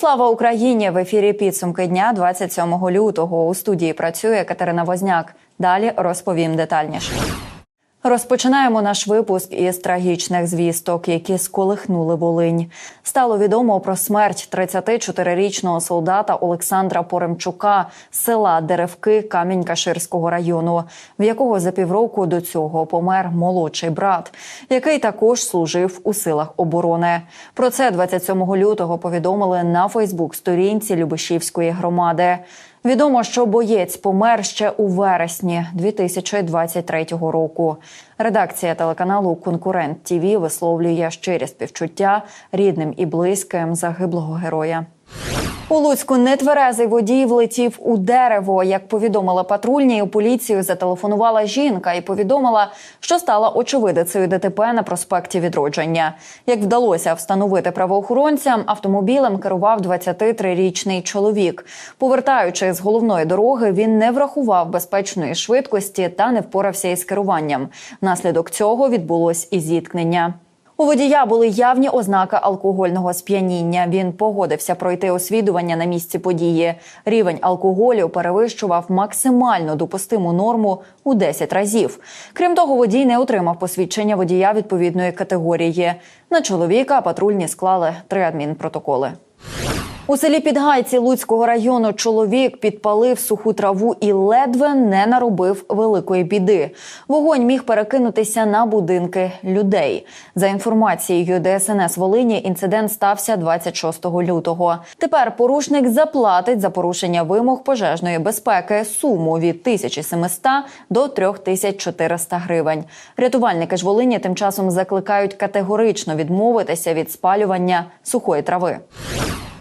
Слава Україні! В ефірі підсумки дня 27 лютого. У студії працює Катерина Возняк. Далі розповім детальніше. Розпочинаємо наш випуск із трагічних звісток, які сколихнули Волинь. Стало відомо про смерть 34-річного солдата Олександра Поремчука з села Деревки Камінь-Каширського району, в якого за півроку до цього помер молодший брат, який також служив у силах оборони. Про це 27 лютого повідомили на Фейсбук-сторінці Любишівської громади. Відомо, що боєць помер ще у вересні 2023 року. Редакція телеканалу Конкурент ТІВІ висловлює щирі співчуття рідним і близьким загиблого героя. У Луцьку нетверезий водій влетів у дерево. Як повідомили патрульні, у поліцію зателефонувала жінка і повідомила, що стала очевидицею ДТП на проспекті Відродження. Як вдалося встановити правоохоронцям, автомобілем керував 23-річний чоловік. Повертаючи з головної дороги, він не врахував безпечної швидкості та не впорався із керуванням. Внаслідок цього відбулось і зіткнення. У водія були явні ознаки алкогольного сп'яніння. Він погодився пройти освідування на місці події. Рівень алкоголю перевищував максимально допустиму норму у 10 разів. Крім того, водій не отримав посвідчення водія відповідної категорії. На чоловіка патрульні склали три адмінпротоколи. У селі Підгайці Луцького району чоловік підпалив суху траву і ледве не наробив великої біди. Вогонь міг перекинутися на будинки людей. За інформацією ДСНС Волині, інцидент стався 26 лютого. Тепер порушник заплатить за порушення вимог пожежної безпеки суму від 1700 до 3400 гривень. Рятувальники ж Волині тим часом закликають категорично відмовитися від спалювання сухої трави.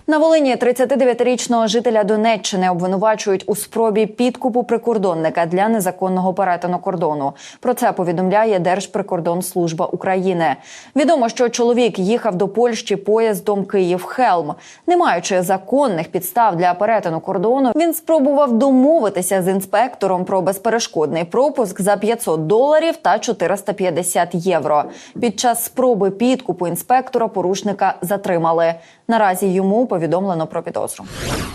На Волині 39-річного жителя Донеччини обвинувачують у спробі підкупу прикордонника для незаконного перетину кордону. Про це повідомляє Держприкордонслужба України. Відомо, що чоловік їхав до Польщі поїздом Київ-Хелм. Не маючи законних підстав для перетину кордону, він спробував домовитися з інспектором про безперешкодний пропуск за 500 доларів та 450 євро. Під час спроби підкупу інспектора порушника затримали. Наразі йому повідомлено про підозру.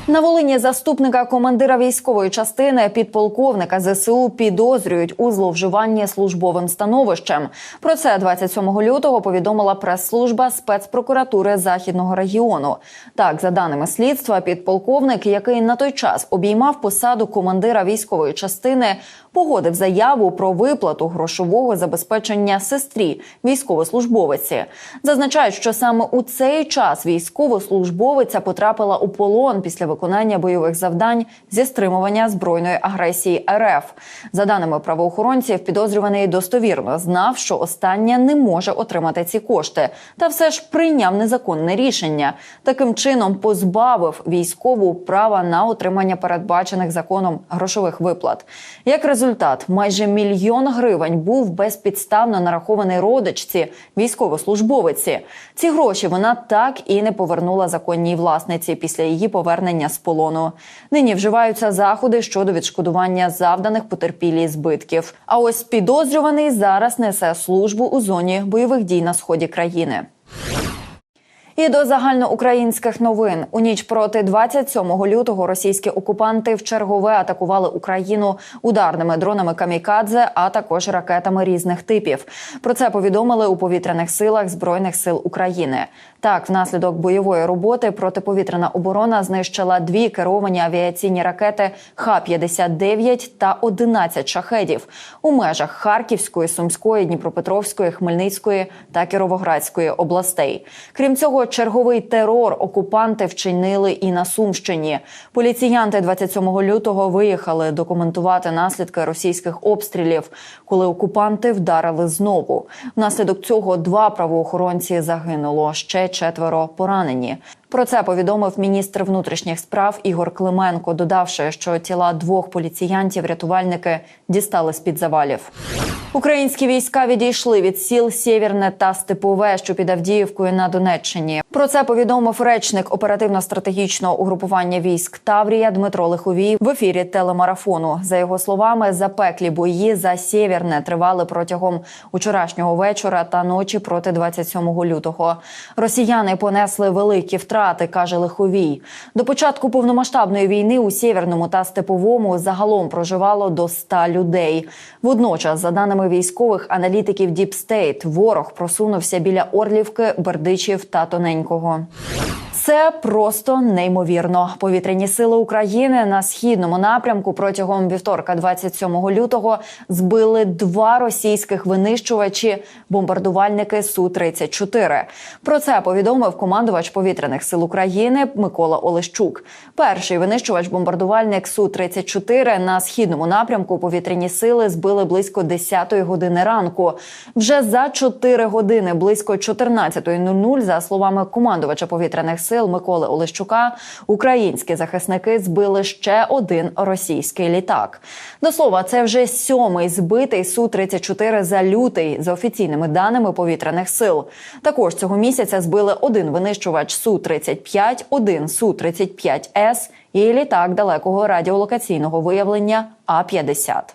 На Волині заступника командира військової частини підполковника ЗСУ підозрюють у зловживанні службовим становищем. Про це 27 лютого повідомила прес-служба спецпрокуратури західного регіону. Так, за даними слідства, підполковник, який на той час обіймав посаду командира військової частини, погодив заяву про виплату грошового забезпечення сестрі військовослужбовиці. Зазначають, що саме у цей час військовослужбовиця потрапила у полон після виконання бойових завдань зі стримування збройної агресії РФ. За даними правоохоронців, підозрюваний достовірно знав, що остання не може отримати ці кошти, та все ж прийняв незаконне рішення. Таким чином позбавив військову права на отримання передбачених законом грошових виплат. Як результат, майже мільйон гривень був безпідставно нарахований родичці військовослужбовиці. Ці гроші вона так і не повернула законній власниці після її повернення з полону. Нині вживаються заходи щодо відшкодування завданих потерпілій збитків. А ось підозрюваний зараз несе службу у зоні бойових дій на сході країни. І до загальноукраїнських новин у ніч проти 27 лютого російські окупанти вчергове атакували Україну ударними дронами камікадзе, а також ракетами різних типів. Про це повідомили у повітряних силах збройних сил України. Так, внаслідок бойової роботи протиповітряна оборона знищила дві керовані авіаційні ракети Х-59 та 11 шахедів у межах Харківської, Сумської, Дніпропетровської, Хмельницької та Кіровоградської областей. Крім цього, черговий терор окупанти вчинили і на Сумщині. Поліціянти 27 лютого виїхали документувати наслідки російських обстрілів, коли окупанти вдарили знову. Внаслідок цього два правоохоронці загинуло ще четверо поранені. Про це повідомив міністр внутрішніх справ Ігор Клименко, додавши, що тіла двох поліціянтів рятувальники дістали з під завалів. Українські війська відійшли від сіл Сєвєрне та Степове, що під Авдіївкою на Донеччині. Про це повідомив речник оперативно-стратегічного угрупування військ Таврія Дмитро Лиховій в ефірі телемарафону. За його словами, запеклі бої за Сєвєрне тривали протягом учорашнього вечора та ночі проти 27 лютого. Росіяни понесли великі втрати втрати, каже Лиховій. До початку повномасштабної війни у Сєвєрному та Степовому загалом проживало до 100 людей. Водночас, за даними військових аналітиків Діпстейт, ворог просунувся біля Орлівки, Бердичів та Тоненького. Це просто неймовірно. Повітряні сили України на східному напрямку протягом вівторка, 27 лютого, збили два російських винищувачі бомбардувальники су 34 Про це повідомив командувач повітряних сил України Микола Олещук. Перший винищувач бомбардувальник су 34 на східному напрямку повітряні сили збили близько 10-ї години ранку. Вже за 4 години близько 14.00, за словами командувача повітряних сил Миколи Олещука, українські захисники збили ще один російський літак. До слова, це вже сьомий збитий су 34 за лютий за офіційними даними повітряних сил. Також цього місяця збили один винищувач су 35 один су 35 с і літак далекого радіолокаційного виявлення А 50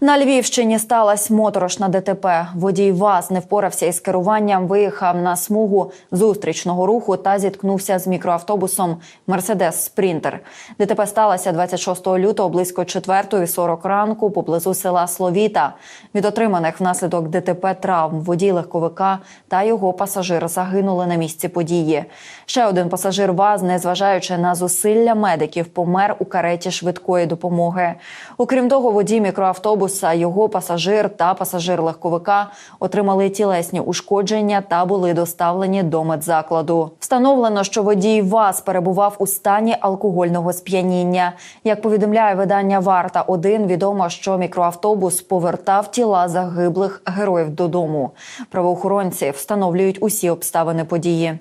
на Львівщині сталася моторошна ДТП. Водій ВАЗ не впорався із керуванням, виїхав на смугу зустрічного руху та зіткнувся з мікроавтобусом Мерседес Спрінтер. ДТП сталося 26 лютого близько 4.40 ранку поблизу села Словіта. Від отриманих внаслідок ДТП травм водій легковика та його пасажир загинули на місці події. Ще один пасажир ВАЗ, незважаючи на зусилля медиків, помер у кареті швидкої допомоги. Окрім того, водій мікроавтобусу автобуса, його пасажир та пасажир легковика отримали тілесні ушкодження та були доставлені до медзакладу. Встановлено, що водій ВАЗ перебував у стані алкогольного сп'яніння. Як повідомляє видання Варта 1 відомо, що мікроавтобус повертав тіла загиблих героїв додому. Правоохоронці встановлюють усі обставини події.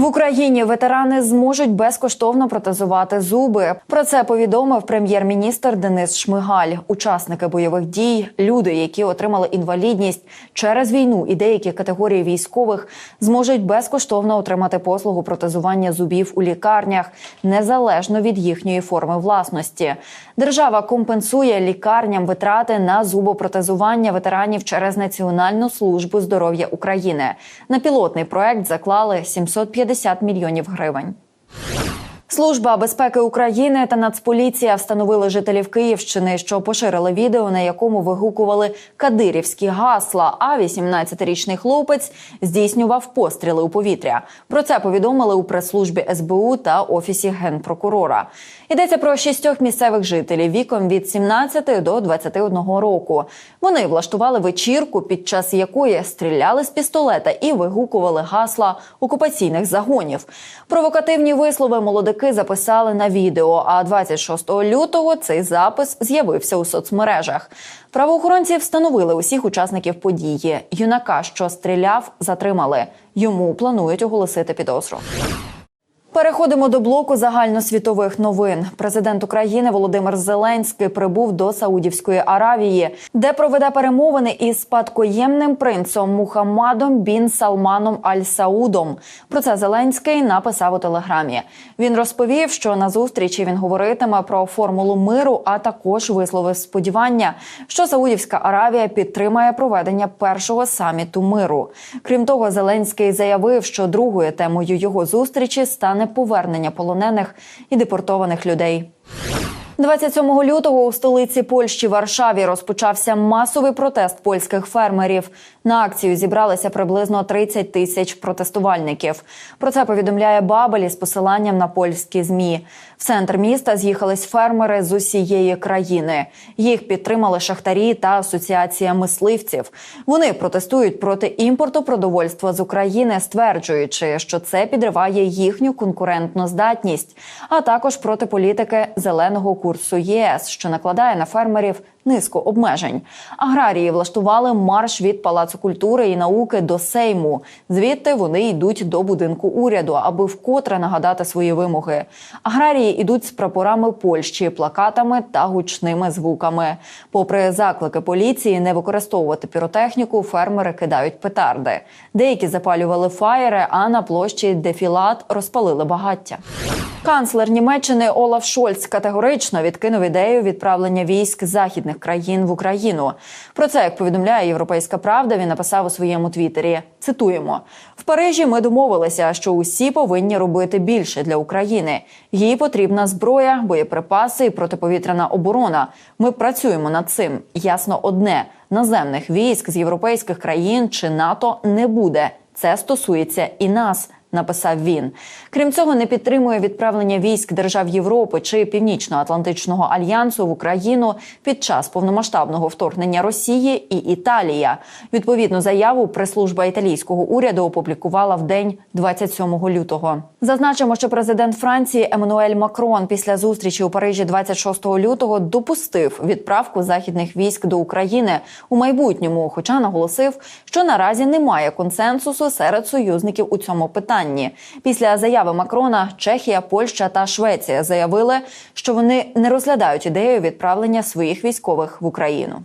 В Україні ветерани зможуть безкоштовно протезувати зуби. Про це повідомив прем'єр-міністр Денис Шмигаль. Учасники бойових дій, люди, які отримали інвалідність через війну, і деякі категорії військових зможуть безкоштовно отримати послугу протезування зубів у лікарнях незалежно від їхньої форми власності. Держава компенсує лікарням витрати на зубопротезування ветеранів через Національну службу здоров'я України. На пілотний проект заклали 750 мільйонів гривень. Служба безпеки України та Нацполіція встановили жителів Київщини, що поширили відео, на якому вигукували кадирівські гасла. А 18-річний хлопець здійснював постріли у повітря. Про це повідомили у прес-службі СБУ та офісі генпрокурора. Йдеться про шістьох місцевих жителів віком від 17 до 21 року. Вони влаштували вечірку, під час якої стріляли з пістолета і вигукували гасла окупаційних загонів. Провокативні вислови молодики записали на відео. А 26 лютого цей запис з'явився у соцмережах. Правоохоронці встановили усіх учасників події. Юнака, що стріляв, затримали. Йому планують оголосити підозру. Переходимо до блоку загальносвітових новин. Президент України Володимир Зеленський прибув до Саудівської Аравії, де проведе перемовини із спадкоємним принцом Мухаммадом бін Салманом Аль Саудом. Про це Зеленський написав у телеграмі. Він розповів, що на зустрічі він говоритиме про формулу миру, а також висловив сподівання, що Саудівська Аравія підтримає проведення першого саміту миру. Крім того, Зеленський заявив, що другою темою його зустрічі стане повернення полонених і депортованих людей. 27 лютого у столиці Польщі Варшаві розпочався масовий протест польських фермерів. На акцію зібралися приблизно 30 тисяч протестувальників. Про це повідомляє Бабель із посиланням на польські змі. В центр міста з'їхались фермери з усієї країни. Їх підтримали шахтарі та асоціація мисливців. Вони протестують проти імпорту продовольства з України, стверджуючи, що це підриває їхню конкурентну здатність, а також проти політики зеленого курсу ЄС, що накладає на фермерів низку обмежень. Аграрії влаштували марш від палацу культури і науки до Сейму. Звідти вони йдуть до будинку уряду, аби вкотре нагадати свої вимоги. Аграрії йдуть з прапорами Польщі, плакатами та гучними звуками. Попри заклики поліції не використовувати піротехніку, фермери кидають петарди. Деякі запалювали фаєри, а на площі Дефілат розпалили багаття. Канцлер Німеччини Олаф Шольц категорично відкинув ідею відправлення військ західних західних країн в Україну. Про це як повідомляє Європейська Правда. Він написав у своєму твіттері. Цитуємо: в Парижі. Ми домовилися, що усі повинні робити більше для України. Їй потрібна зброя, боєприпаси і протиповітряна оборона. Ми працюємо над цим. Ясно одне: наземних військ з європейських країн чи НАТО не буде. Це стосується і нас. Написав він. Крім цього, не підтримує відправлення військ держав Європи чи Північно-Атлантичного альянсу в Україну під час повномасштабного вторгнення Росії і Італія. Відповідну заяву прес-служба італійського уряду опублікувала в день 27 лютого. Зазначимо, що президент Франції Еммануель Макрон після зустрічі у Парижі 26 лютого допустив відправку західних військ до України у майбутньому, хоча наголосив, що наразі немає консенсусу серед союзників у цьому питанні. Після заяви Макрона Чехія, Польща та Швеція заявили, що вони не розглядають ідею відправлення своїх військових в Україну.